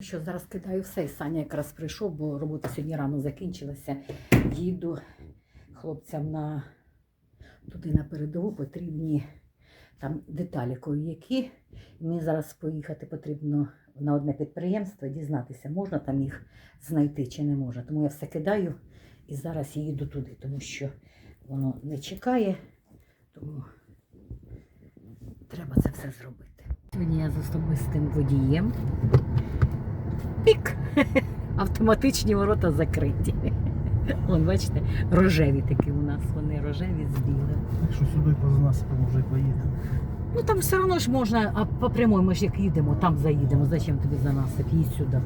Що зараз кидаю все, і Саня якраз прийшов, бо робота сьогодні рано закінчилася. Їду хлопцям на туди на передову потрібні там деталі кої-які. Мені зараз поїхати потрібно на одне підприємство, дізнатися, можна там їх знайти чи не можна. Тому я все кидаю і зараз їду туди, тому що воно не чекає, тому треба це все зробити. Сьогодні я з особистим водієм. Пік! Автоматичні ворота закриті. Вон, бачите, рожеві такі у нас, вони рожеві з білим. Якщо сюди поза насипом вже поїдемо. Ну там все одно ж можна, а по прямой ми ж як їдемо, там заїдемо. Зачем тобі за насип? Їдь сюди.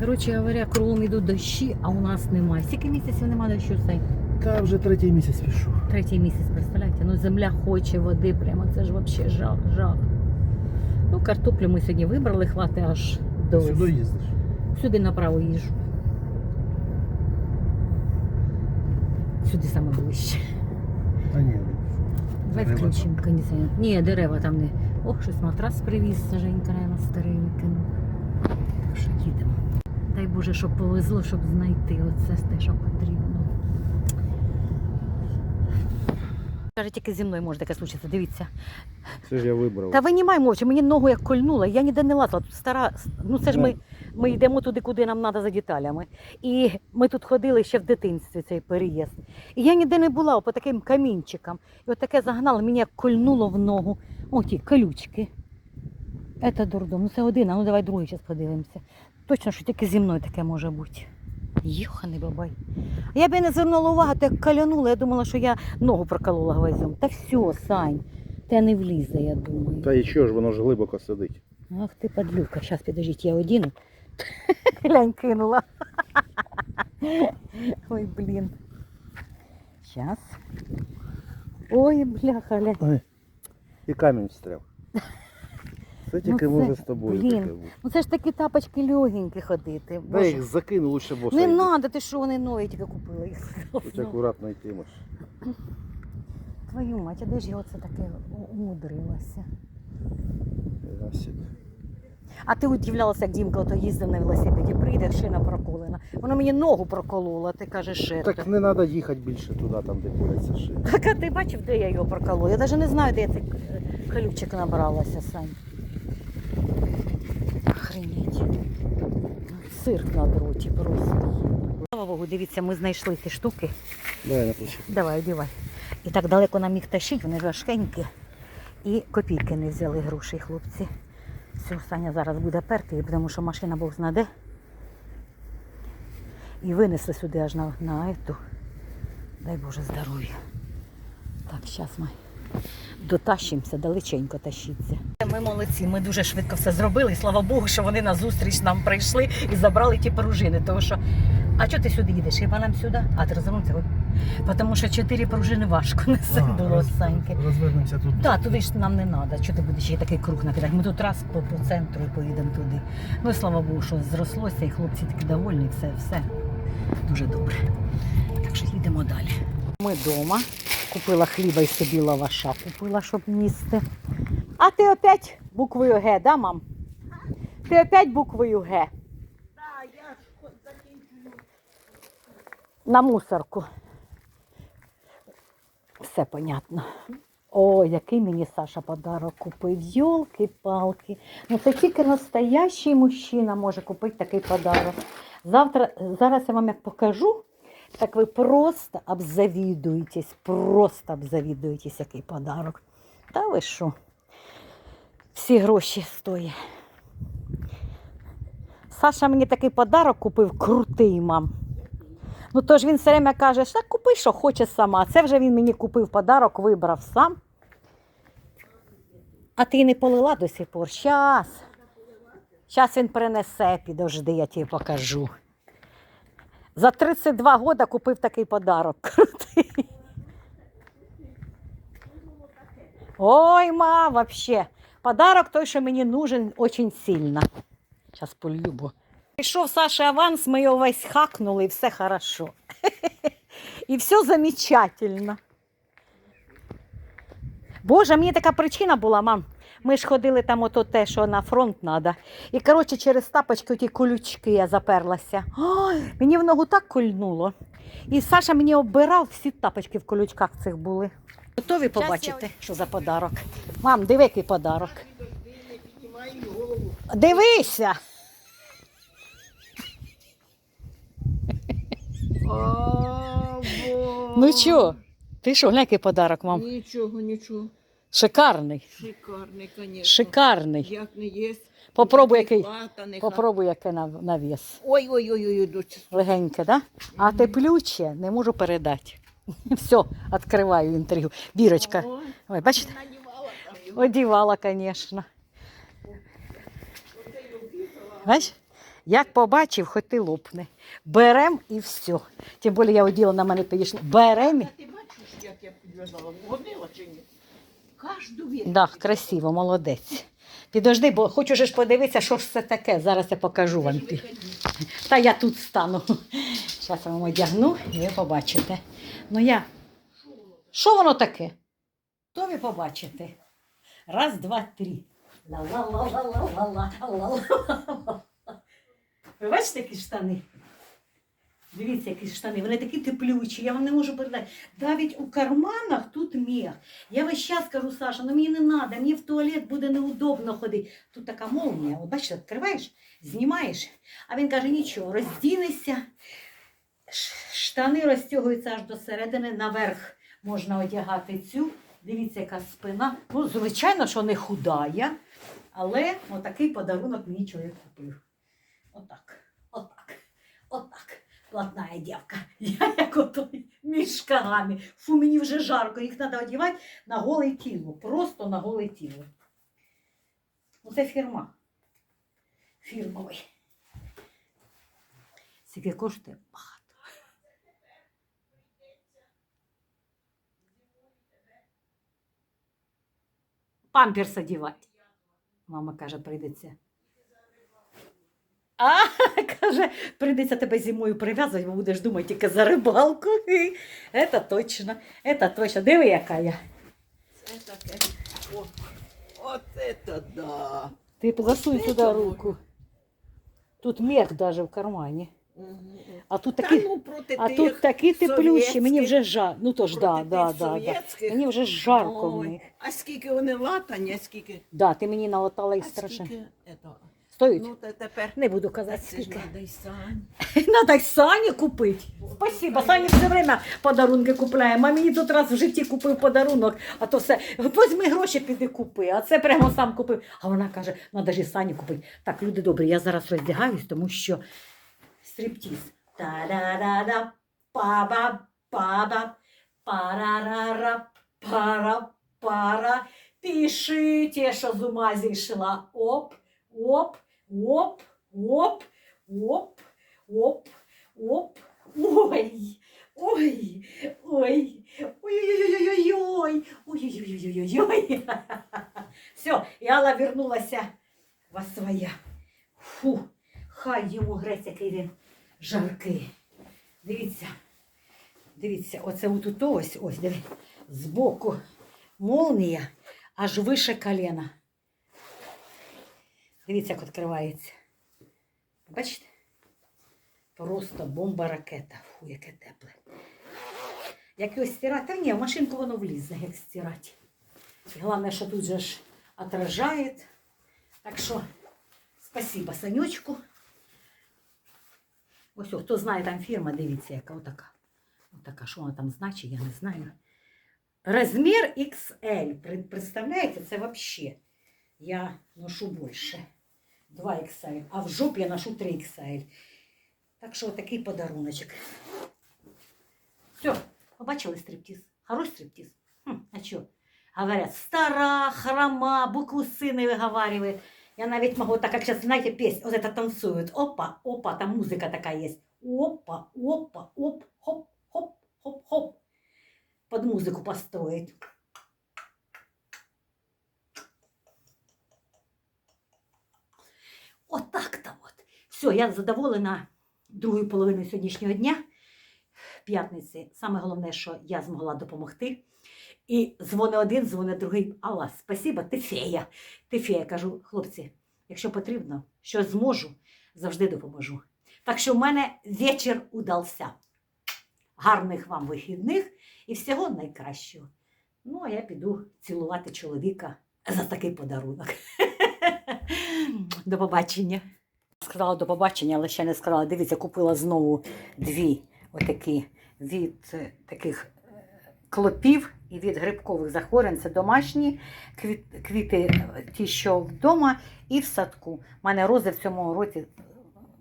Коротше говоря, кругом йдуть дощі, а у нас немає. Скільки місяців немає дощу цей? Та вже третій місяць пішов. Третій місяць, представляєте? Ну земля хоче води, прямо це ж взагалі жах, жах. Ну, картоплю ми сьогодні вибрали, хвати аж до Сюди їздиш. Сюди направо їжу. Сюди саме ближче. Та ні. Давай Дерева включимо кондиціонер. Ні, дерева там не. Ох, щось матрас привіз, Женька, на старий викинув. Так що їдемо. Дай Боже, щоб повезло, щоб знайти оце те, що потрібно. Каже, тільки зі мною може таке случитися, дивіться. Це ж я вибрав. Та винімай мовчи, мені ногу як кольнула, я ніде не лазила. Тут стара, ну це ж ми, ми йдемо туди, куди нам треба за деталями. І ми тут ходили ще в дитинстві цей переїзд. І я ніде не була по таким камінчикам. І от таке загнало, мені як кольнуло в ногу. О, ті колючки. Це дурдом. Ну це один, а ну давай другий час подивимося. Точно, що тільки зі мною таке може бути. Йоханий бабай. Я б і не звернула увагу, то як калянула, я думала, що я ногу проколола гвоздем. Та все, Сань, те не влізе, я думаю. Та і що ж, воно ж глибоко сидить. Ах ти подлюка, зараз підождіть, я одіну. Глянь кинула. Ой, блін. Зараз. Ой, бляха, глянь. І камінь встряв. Це тільки це- може з тобою блін. таке бути. Ну це ж такі тапочки легенькі ходити. Боже. їх закину лучше боса. Не треба, ти що вони нові тільки купила їх. Будь акуратно йтимеш. Твою мать, а де ж я оце таке умудрилася? А ти удивлялася, як Дімка ото їздив на велосипеді, прийде, шина проколена. Воно мені ногу проколола, ти кажеш, що Так не треба їхати більше туди, там де куреться шина. Так, а ти бачив, де я його проколола? Я навіть не знаю, де я цей колючик набралася, Сань. Цирк на дроті просто. Слава Богу, дивіться, ми знайшли ці штуки. Давай на плечі. Давай, одівай. І так далеко нам їх тащить, вони важкенькі. І копійки не взяли грошей, хлопці. Все, Саня зараз буде перти, тому що машина Бог знаде. І винесли сюди аж на, на ету. Дай Боже здоров'я. Так, зараз ми дотащимося, далеченько тащиться. Ми молодці, ми дуже швидко все зробили. І слава Богу, що вони на зустріч нам прийшли і забрали ті пружини. Тому що, а чого ти сюди їдеш? Хіба нам сюди? А ти розвернувся? Тому що чотири пружини важко несе А, було роз- Саньки. Розвернемося тут. Так, туди ж нам не треба. Чого ти будеш ще такий круг накидати? Ми тут раз по, по центру і поїдемо туди. Ну і слава Богу, що зрослося, і хлопці такі довольні, все, все дуже добре. Так що їдемо далі. Ми вдома. Купила хліба і собі лаваша купила, щоб їсти. А ти опять буквою Г, да, мам? Ти опять буквою Г. На мусорку. Все понятно. О, який мені Саша подарок купив. Йолки-палки. Ну це тільки настоящий мужчина може купити такий подарок. Завтра, зараз я вам як покажу, так ви просто обзавідуєтесь, просто обзавідуєтесь, який подарок. Та ви що? Всі гроші стоять. Саша мені такий подарок купив крутий, мам. Ну то ж він все время каже, що купи, що хоче сама. Це вже він мені купив подарок, вибрав сам. А ти не полила до сих пор. Щас. Щас він принесе, підожди, я тобі покажу. За 32 года купив такий подарок. Крутий. Ой, ма, вообще. Подарок той, що мені нужен очень сильно. Зараз полюбу. Прийшов Саша аванс, ми його весь хакнули, і все хорошо. І все замечательно. Боже, мені така причина була, мам. Ми ж ходили там ото те, що на фронт треба. І коротше, через тапочки ті колючки я заперлася. Ой, мені в ногу так кольнуло. І Саша мені оббирав, всі тапочки в колючках цих були. Готові побачити, що за подарок. Мам, диви, який подарок. Дивися! Ну що, ти що, глянь, який подарок, мам? Нічого, нічого. Шикарний. Шикарний, звісно. Шикарний. Як не є. Попробуй, який. Попробуй, яке на, на вес. Ой, ой, ой, ой, доча. Легеньке, да? А теплюче не можу передати. Все, відкриваю інтерв'ю. Бірочка. Ой, бачите? Одівала, звісно. Бач? Як побачив, хоч ти лопне. Берем і все. Тим більше я оділа на мене підійшло. Берем. ти бачиш, як я підв'язала? Годила чи ні? Кожну віру. Да, красиво, молодець. Підожди, бо хочу ж подивитися, що ж це таке. Зараз я покажу вам. Та я тут стану. Зараз я вам одягну і ви побачите. Ну я. Що воно таке? То ви побачите. Раз, два, три. Ла-ла-ла-ла-ла-ла-ла-ла-ла. Ви бачите, які штани? Дивіться, які штани. Вони такі теплючі, я вам не можу передати. Навіть у карманах тут мех. Я весь час кажу, Саша, ну мені не треба, мені в туалет буде неудобно ходити. Тут така молнія, от бачите, відкриваєш, знімаєш. А він каже, нічого, роздінешся, штани розтягуються аж до середини, наверх можна одягати цю. Дивіться, яка спина. Ну, звичайно, що не худая, але отакий подарунок мені чоловік купив. Отак, отак, отак. Платная дівка. Я як отой між шкагами. Фу, мені вже жарко, їх треба одягати на голе тіло. Просто на голе тіло. Ну, це фірма. Фірмовий. Скільки коштує багато. Памперс одівати. Мама каже, прийдеться. А, каже, прийдеться тебе зимою прив'язувати, бо будеш думати тільки за рибалку. Це точно, це точно. Диви, яка я. Це таке. О, от це да. Ти засунь сюди чого? руку. Тут мех даже в кармані. А тут Та такі, ну проти а тут такі теплющі, мені вже жарко. Ну то ж, да, да, да, да. совєтських. Мені вже жарко в Ой, них. А скільки вони латані, а скільки? Да, ти мені налатала їх А страшно. скільки? ето? Стоїть? Ну, та тепер. Не буду казати, скільки. надо й. Сані купити. Спасибо, Сані все время подарунки купляє. А мені тут раз в житті купив подарунок, а то все. Возьми гроші, піди купи. А це прямо сам купив. А вона каже, треба ж і Сані купити. Так, люди добрі, я зараз роздягаюсь, тому що стриптіз. Та-да-да-да, па-ба, па-ба, парарара, пара, пара. Пиши те, що з ума зійшла. Оп, оп, оп, оп, оп, оп, оп. Ой, ой, ой, ой-ой-ой-ой-ой, ой-ой-ой-ой-ой. Все, Алла вернулася во своя. Фу, хай йому грець, який він жаркий. Дивіться, дивіться, оце отут ось, ось, диви, збоку молнія аж вище коліна. Дивіться, як відкривається. Бачите? Просто бомба ракета. Фу, яке тепле. Як його стирати? Та ні, в машинку воно влізе, як стирати. І Головне, що тут же ж отражає. Так що, спасибо Санечку. Ось, хто знає там фірма, дивіться, яка отака. Отака, що вона там значить, я не знаю. Розмір XL. Представляєте, це взагалі. Я ношу більше. 2 XL, а в жопі я ношу 3 XL. Так що такий подаруночок. Все, побачили стриптиз? Хороший стриптиз? Хм, а що? Говорят, стара, хрома, букву «С» не выговаривает. Я навіть могу, так как сейчас, знаете, песнь, вот это танцуют. Опа, опа, там музыка такая есть. Опа, опа, оп, хоп, хоп, хоп, хоп. Под музыку построить. Все, я задоволена другою половиною сьогоднішнього дня, п'ятниці. Саме головне, що я змогла допомогти. І дзвони один, дзвони другий. Алла, спасіба, ти фея. Ти фея. Кажу, хлопці, якщо потрібно, що зможу, завжди допоможу. Так що в мене вечір удався. Гарних вам вихідних і всього найкращого. Ну, а я піду цілувати чоловіка за такий подарунок. До побачення. Сказала до побачення, але ще не сказала. Дивіться, купила знову дві отакі від е, таких е, клопів і від грибкових захворювань. Це домашні квіт- квіти, е, ті, що вдома, і в садку. У мене рози в цьому році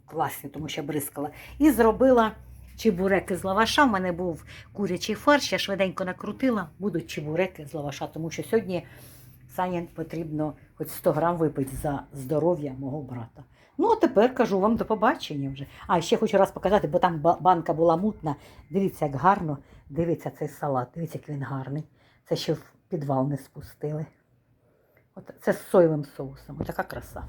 класні, тому що бризкала. І зробила чебуреки з лаваша. У мене був курячий фарш, я швиденько накрутила. Будуть чебуреки з лаваша, тому що сьогодні Сані потрібно хоч 100 грам випити за здоров'я мого брата. Ну, а тепер кажу вам до побачення вже. А ще хочу раз показати, бо там банка була мутна. Дивіться, як гарно дивіться цей салат. Дивіться, як він гарний. Це ще в підвал не спустили. От це з соєвим соусом. Отака краса.